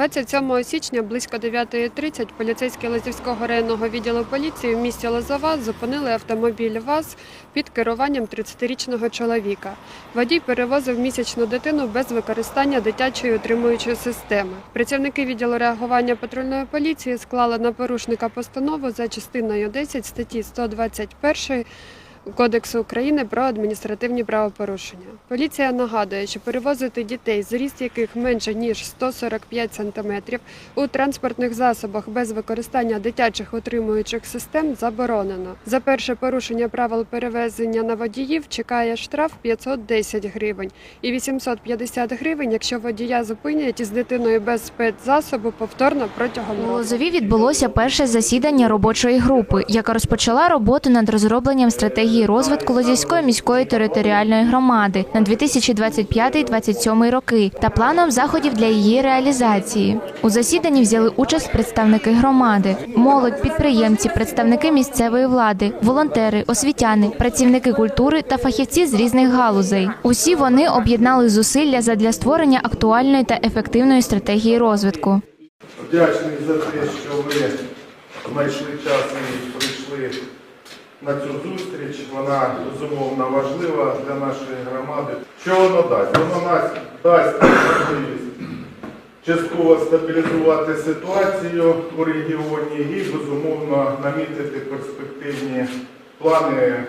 27 січня близько 9.30 поліцейські Лозівського районного відділу поліції в місті Лозова зупинили автомобіль ВАЗ під керуванням 30-річного чоловіка. Водій перевозив місячну дитину без використання дитячої утримуючої системи. Працівники відділу реагування патрульної поліції склали на порушника постанову за частиною 10 статті 121 Кодексу України про адміністративні правопорушення. Поліція нагадує, що перевозити дітей, зріст яких менше ніж 145 см, у транспортних засобах без використання дитячих утримуючих систем заборонено. За перше порушення правил перевезення на водіїв чекає штраф 510 гривень і 850 гривень, якщо водія зупинять із дитиною без спецзасобу повторно протягом У. Лозові відбулося перше засідання робочої групи, яка розпочала роботу над розробленням стратегії розвитку Лозівської міської територіальної громади на 2025-2027 роки та планом заходів для її реалізації. У засіданні взяли участь представники громади, молодь, підприємці, представники місцевої влади, волонтери, освітяни, працівники культури та фахівці з різних галузей. Усі вони об'єднали зусилля задля створення актуальної та ефективної стратегії розвитку. Вдячний за те, що ви знайшли час і прийшли на цю зустріч. Вона безумовно важлива для нашої громади. Що воно дасть? Воно нас дасть можливість частково стабілізувати ситуацію у регіоні і безумовно намітити перспективні плани е,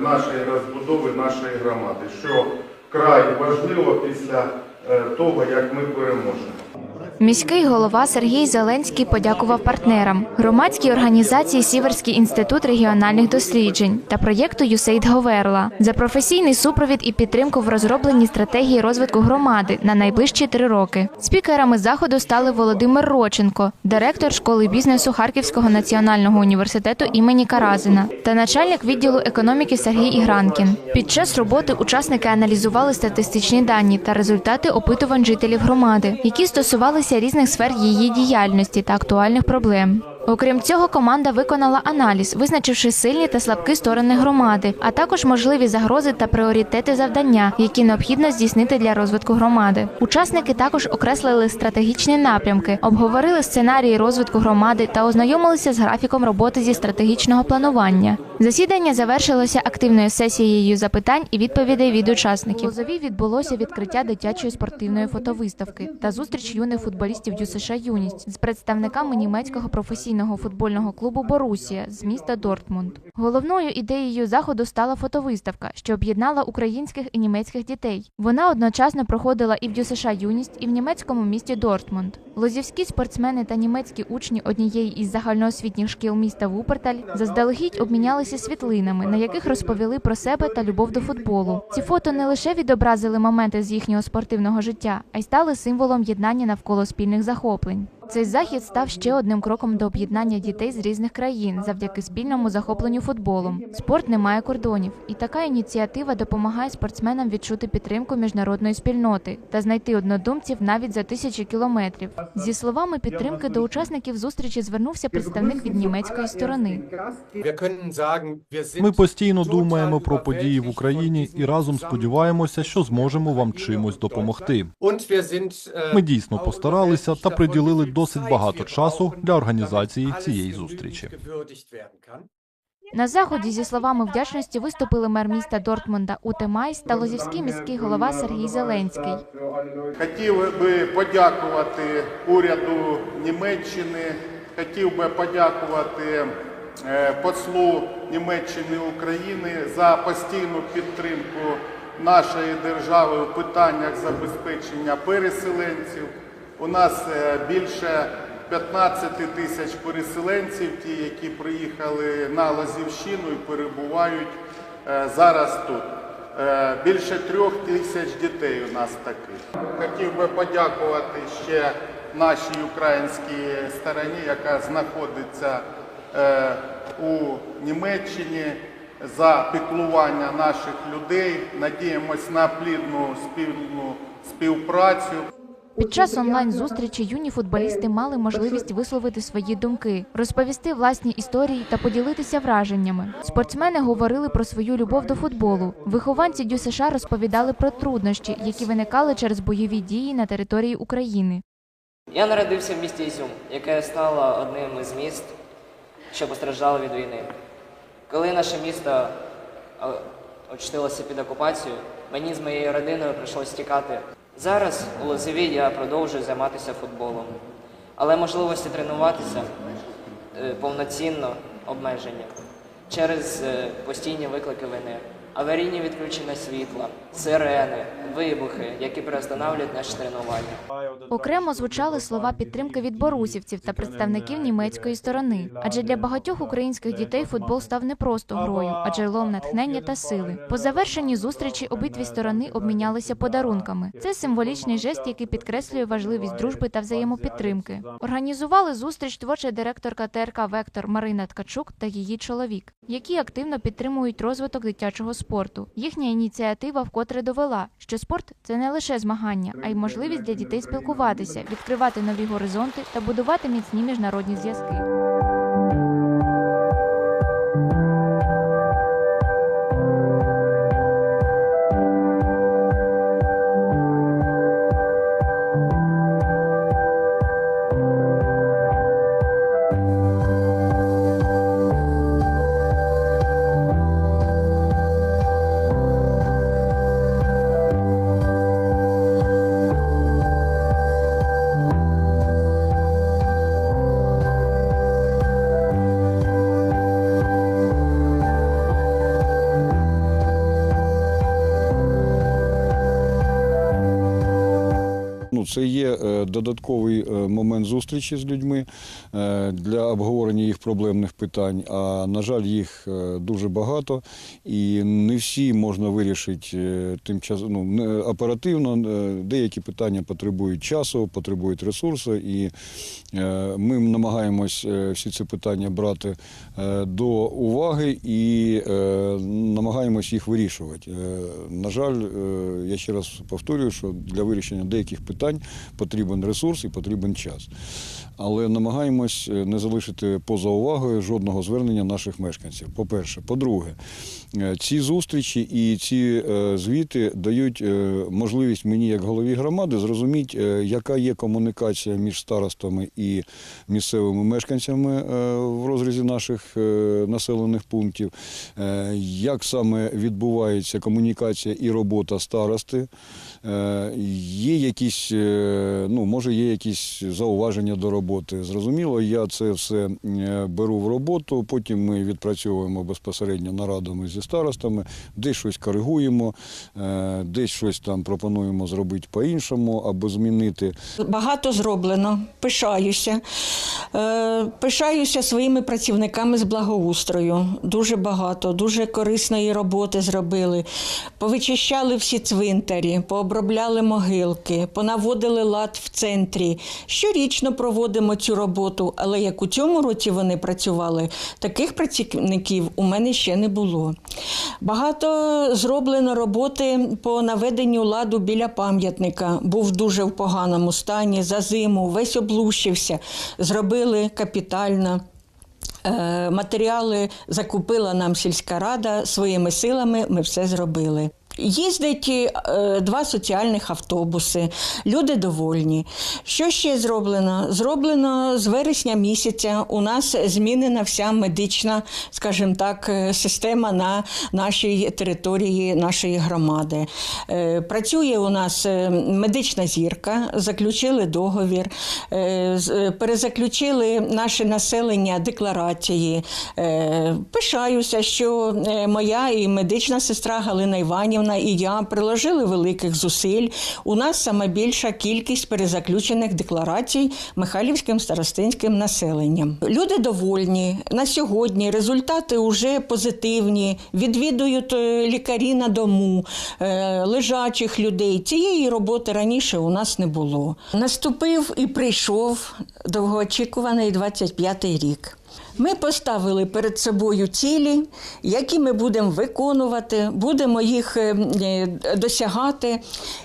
нашої розбудови нашої громади, що вкрай важливо після е, того, як ми переможемо. Міський голова Сергій Зеленський подякував партнерам громадській організації Сіверський інститут регіональних досліджень та проєкту «ЮСЕЙД Говерла за професійний супровід і підтримку в розробленні стратегії розвитку громади на найближчі три роки. Спікерами заходу стали Володимир Роченко, директор школи бізнесу Харківського національного університету імені Каразина та начальник відділу економіки Сергій Ігранкін. Під час роботи учасники аналізували статистичні дані та результати опитувань жителів громади, які стосувалися різних сфер її діяльності та актуальних проблем. Окрім цього, команда виконала аналіз, визначивши сильні та слабкі сторони громади, а також можливі загрози та пріоритети завдання, які необхідно здійснити для розвитку громади. Учасники також окреслили стратегічні напрямки, обговорили сценарії розвитку громади та ознайомилися з графіком роботи зі стратегічного планування. Засідання завершилося активною сесією запитань і відповідей від учасників. Лозові відбулося відкриття дитячої спортивної фотовиставки та зустріч юних футболістів ДЮСШ Юність з представниками німецького професійного футбольного клубу Борусія з міста Дортмунд. Головною ідеєю заходу стала фотовиставка, що об'єднала українських і німецьких дітей. Вона одночасно проходила і в ДЮСШ Юність, і в німецькому місті Дортмунд. Лозівські спортсмени та німецькі учні однієї із загальноосвітніх шкіл міста Вуперталь заздалегідь обмінялися світлинами, на яких розповіли про себе та любов до футболу. Ці фото не лише відобразили моменти з їхнього спортивного життя, а й стали символом єднання навколо спільних захоплень. Цей захід став ще одним кроком до об'єднання дітей з різних країн завдяки спільному захопленню футболом. Спорт не має кордонів, і така ініціатива допомагає спортсменам відчути підтримку міжнародної спільноти та знайти однодумців навіть за тисячі кілометрів. Зі словами підтримки до учасників зустрічі звернувся представник від німецької сторони. Ми постійно думаємо про події в Україні і разом сподіваємося, що зможемо вам чимось допомогти. Ми дійсно постаралися та приділили досить багато часу для організації цієї зустрічі. На заході зі словами вдячності виступили мер міста Дортмунда Уте Майс та Лозівський міський голова Сергій Зеленський. Хотів би подякувати уряду Німеччини, хотів би подякувати е, послу Німеччини України за постійну підтримку нашої держави у питаннях забезпечення переселенців. У нас е, більше 15 тисяч переселенців, ті, які приїхали на Лазівщину і перебувають е, зараз тут. Е, Більше трьох тисяч дітей у нас таких. Хотів би подякувати ще нашій українській стороні, яка знаходиться у Німеччині за піклування наших людей. Надіємось на плідну спільну співпрацю. Під час онлайн-зустрічі юні футболісти мали можливість висловити свої думки, розповісти власні історії та поділитися враженнями. Спортсмени говорили про свою любов до футболу. Вихованці ДЮСШ розповідали про труднощі, які виникали через бойові дії на території України. Я народився в місті Ізюм, яке стало одним із міст, що постраждало від війни. Коли наше місто е, очутилося під окупацією, мені з моєю родиною прийшлося тікати. Зараз у Лозові я продовжую займатися футболом, але можливості тренуватися е, повноцінно обмежені через е, постійні виклики війни, аварійні відключення світла, сирени, вибухи, які перестановлюють наші тренування. Окремо звучали слова підтримки від борусівців та представників німецької сторони. Адже для багатьох українських дітей футбол став не просто грою, а джерелом натхнення та сили. По завершенні зустрічі обидві сторони обмінялися подарунками. Це символічний жест, який підкреслює важливість дружби та взаємопідтримки. Організували зустріч творча директорка ТРК Вектор Марина Ткачук та її чоловік, які активно підтримують розвиток дитячого спорту. Їхня ініціатива вкотре довела, що спорт це не лише змагання, а й можливість для дітей спілкуватися, відкривати нові горизонти та будувати міцні міжнародні зв'язки. Це є е, додатковий е, момент зустрічі з людьми е, для обговорення їх проблемних питань. А на жаль, їх дуже багато, і не всі можна вирішити тим ну, оперативно. Деякі питання потребують часу, потребують ресурсу, і ми намагаємось всі ці питання брати до уваги і намагаємось їх вирішувати. На жаль, я ще раз повторюю, що для вирішення деяких питань потрібен ресурс і потрібен час. Але намагаємось е, не залишити поза увагою жодного звернення наших мешканців. По-перше, по-друге, е, ці зустрічі і ці е, звіти дають можливість мені, як голові громади, зрозуміти, яка є комунікація між старостами і місцевими мешканцями в розрізі наших населених пунктів, як саме відбувається комунікація і робота старости. Є якісь, ну, може, є якісь зауваження до роботи. Зрозуміло, я це все е, беру в роботу, потім ми відпрацьовуємо безпосередньо нарадами зі старостами, десь щось коригуємо, е, десь щось там пропонуємо зробити по-іншому або змінити. Багато зроблено, пишаюся. Е, Пишаюся своїми працівниками з благоустрою. Дуже багато, дуже корисної роботи зробили. Повичищали всі цвинтарі, пообробляли могилки, понаводили лад в центрі. Щорічно проводимо цю роботу, але як у цьому році вони працювали, таких працівників у мене ще не було. Багато зроблено роботи по наведенню ладу біля пам'ятника. Був дуже в поганому стані за зиму, весь облущився. Зробили капітально. Е, Матеріали закупила нам сільська рада своїми силами. Ми все зробили. Їздять е, два соціальних автобуси, люди довольні. Що ще зроблено? Зроблено з вересня місяця. У нас змінена вся медична, скажімо так, е, система на нашій території нашої громади. Е, Працює у нас медична зірка, заключили договір, перезаключили наше населення декларації. Пишаюся, що моя і медична сестра Галина Іванівна і я приложили великих зусиль. У нас саме більша кількість перезаключених декларацій Михайлівським старостинським населенням. Люди довольні на сьогодні. Результати вже позитивні. Відвідують е, лікарі на дому, е, лежачих людей. Цієї роботи раніше у нас не було. Наступив і прийшов довгоочікуваний 25-й рік. Ми поставили перед собою цілі, які ми будемо виконувати, будемо їх е, е, досягати.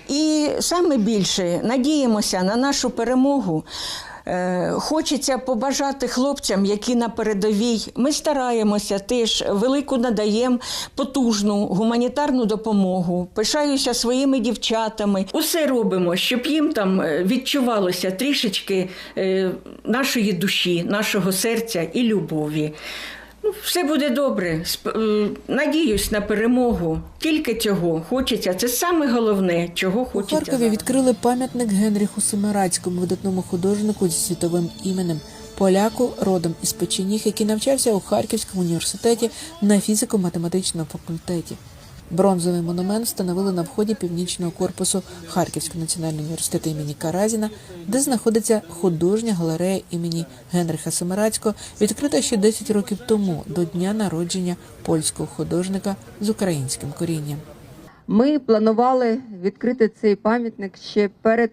І саме більше надіємося на нашу перемогу. Е, Хочеться побажати хлопцям, які на передовій. Ми стараємося теж велику надаємо потужну гуманітарну допомогу. Пишаюся своїми дівчатами. Усе робимо, щоб їм там е, відчувалося трішечки е, нашої душі, нашого серця і любові. Ну, все буде добре. Надіюсь на перемогу. Тільки цього хочеться. Це саме головне, чого У хочеться. Харкові зараз. відкрили пам'ятник Генріху Семирацькому, видатному художнику зі світовим іменем, поляку родом із Печеніг, який навчався у Харківському університеті на фізико-математичному факультеті. Бронзовий монумент встановили на вході північного корпусу Харківського національного університету імені Каразіна, де знаходиться художня галерея імені Генриха Семирацького, відкрита ще 10 років тому до дня народження польського художника з українським корінням. Ми планували відкрити цей пам'ятник ще перед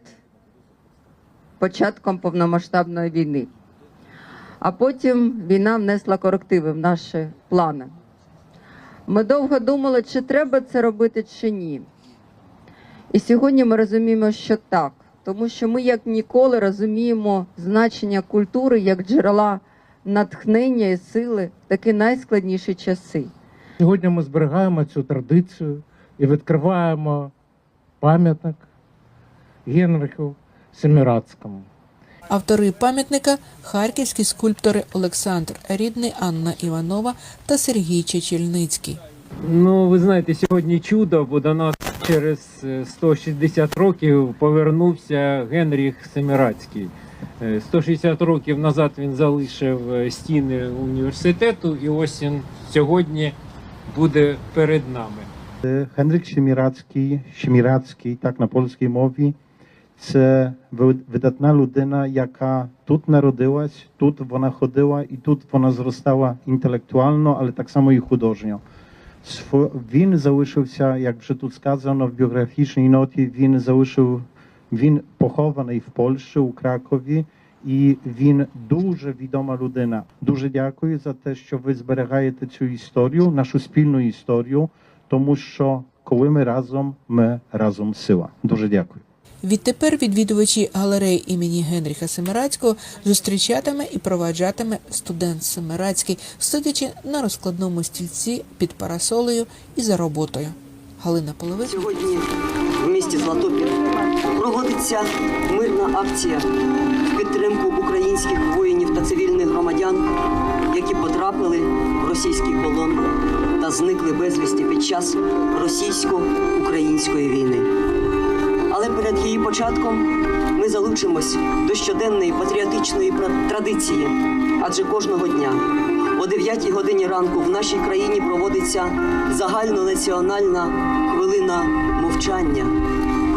початком повномасштабної війни. А потім війна внесла корективи в наші плани. Ми довго думали, чи треба це робити, чи ні. І сьогодні ми розуміємо, що так, тому що ми, як ніколи, розуміємо значення культури як джерела натхнення і сили в такі найскладніші часи. Сьогодні ми зберігаємо цю традицію і відкриваємо пам'ятник Генриху Семірацькому. Автори пам'ятника харківські скульптори Олександр Рідний, Анна Іванова та Сергій Чечільницький. Ну, ви знаєте, сьогодні чудо, бо до нас через е, 160 років повернувся Генріх Семирацький. Е, 160 років назад він залишив е, стіни університету, і ось він сьогодні буде перед нами. Генрик Семірацький, Семірацький, так на польській мові, це ви- видатна людина, яка тут народилась, тут вона ходила і тут вона зростала інтелектуально, але так само і художньо. Сфо- Він залишився, як вже тут сказано в біографічній ноті, він залишив, він похований в Польщі, у Кракові, і він дуже відома людина. Дуже дякую за те, що ви зберігаєте цю історію, нашу спільну історію, тому що коли ми разом, ми разом сила. Дуже дякую. Відтепер відвідувачі галереї імені Генріха Семирацького зустрічатиме і проваджатиме студент Семирацький, сидячи на розкладному стільці під парасолею і за роботою. Галина Половик. Сьогодні в місті Златопіль проводиться мирна акція в підтримку українських воїнів та цивільних громадян, які потрапили в російський полон та зникли безвісті під час російсько-української війни. Але перед її початком ми залучимось до щоденної патріотичної традиції, адже кожного дня о 9 годині ранку в нашій країні проводиться загальнонаціональна хвилина мовчання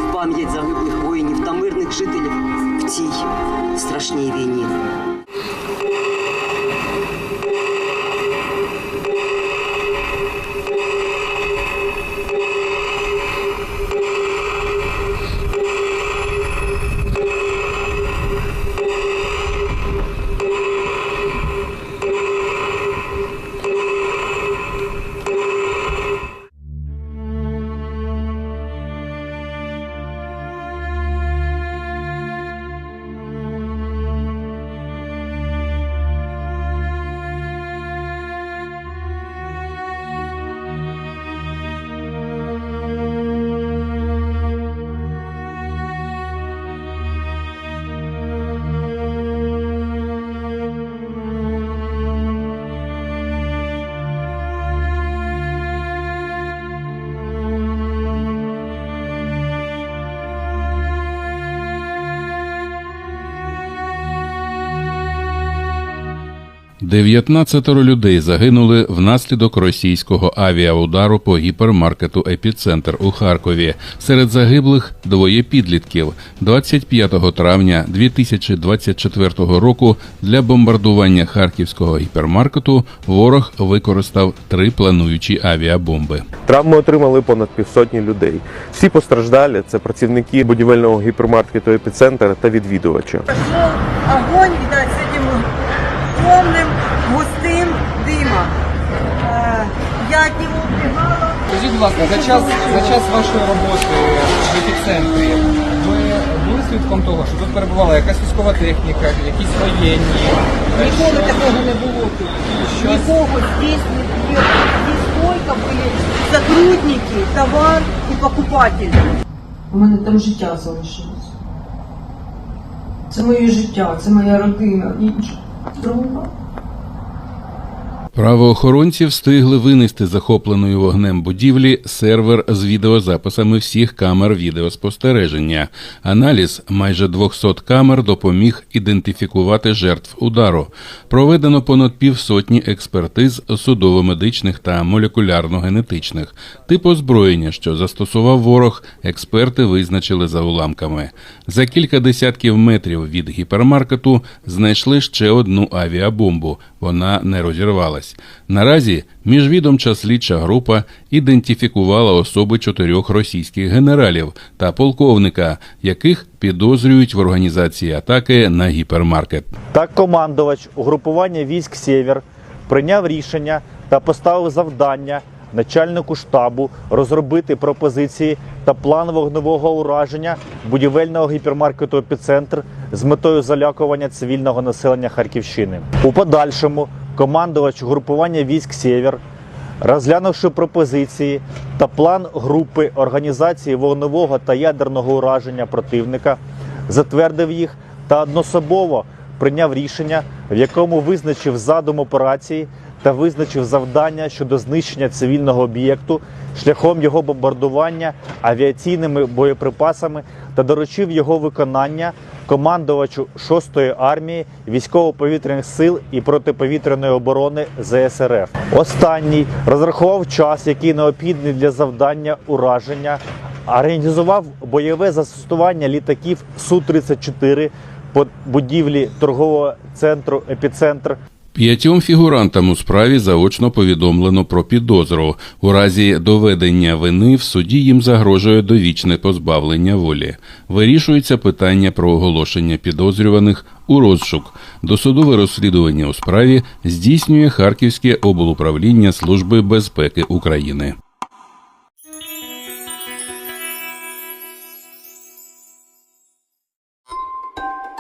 в пам'ять загиблих воїнів та мирних жителів в цій страшній війні. Дев'ятнадцятеро людей загинули внаслідок російського авіаудару по гіпермаркету Епіцентр у Харкові. Серед загиблих двоє підлітків. 25 травня 2024 року для бомбардування харківського гіпермаркету ворог використав три плануючі авіабомби. Травми отримали понад півсотні людей. Всі постраждалі це працівники будівельного гіпермаркету епіцентр та відвідувачі. Будь ласка, за час, за час вашої роботи в епіцентрі ви були свідком того, що тут перебувала якась військова техніка, якісь воєнні. Ніколи такого не було тут. Що- Нікого здесь не було. Здесь только були сотрудники, товар і покупателі. У мене там життя залишилось. Це моє життя, це моя родина, інша. Друга. Правоохоронці встигли винести захопленої вогнем будівлі сервер з відеозаписами всіх камер відеоспостереження. Аналіз майже 200 камер допоміг ідентифікувати жертв удару. Проведено понад півсотні експертиз судово-медичних та молекулярно-генетичних. Тип озброєння, що застосував ворог, експерти визначили за уламками. За кілька десятків метрів від гіпермаркету знайшли ще одну авіабомбу. Вона не розірвалась. Наразі міжвідомча слідча група ідентифікувала особи чотирьох російських генералів та полковника, яких підозрюють в організації атаки на гіпермаркет. Так командувач угрупування військ Сєвєр прийняв рішення та поставив завдання начальнику штабу розробити пропозиції та план вогневого ураження будівельного гіпермаркету «Епіцентр» з метою залякування цивільного населення Харківщини. У подальшому командувач угрупування військ Сєвєр Розглянувши пропозиції та план групи організації вогневого та ядерного ураження противника, затвердив їх та однособово прийняв рішення, в якому визначив задум операції та визначив завдання щодо знищення цивільного об'єкту шляхом його бомбардування авіаційними боєприпасами та доручив його виконання командувачу 6-ї армії військово-повітряних сил і протиповітряної оборони ЗСРФ. Останній розрахував час, який необхідний для завдання ураження, організував бойове застосування літаків Су-34 по будівлі торгового центру Епіцентр П'ятьом фігурантам у справі заочно повідомлено про підозру. У разі доведення вини в суді їм загрожує довічне позбавлення волі. Вирішується питання про оголошення підозрюваних у розшук. Досудове розслідування у справі здійснює Харківське облуправління Служби безпеки України.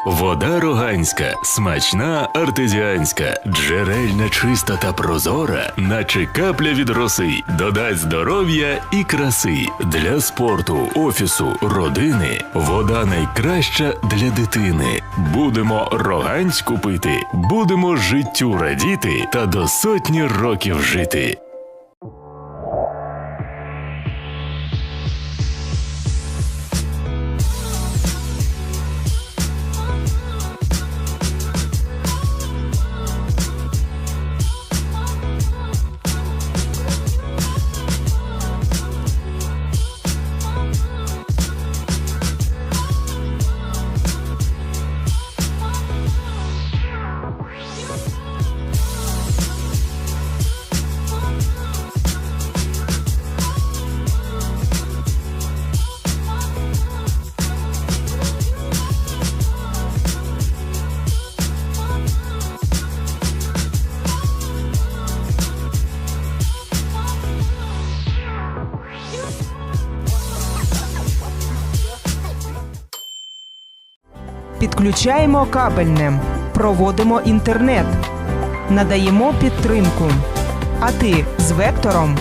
Вода роганська, смачна артезіанська, джерельна чиста та прозора, наче капля від роси, додасть здоров'я і краси для спорту, офісу, родини. Вода найкраща для дитини. Будемо роганську пити, будемо життю радіти та до сотні років жити. Підключаємо кабельне, проводимо інтернет, надаємо підтримку. А ти з вектором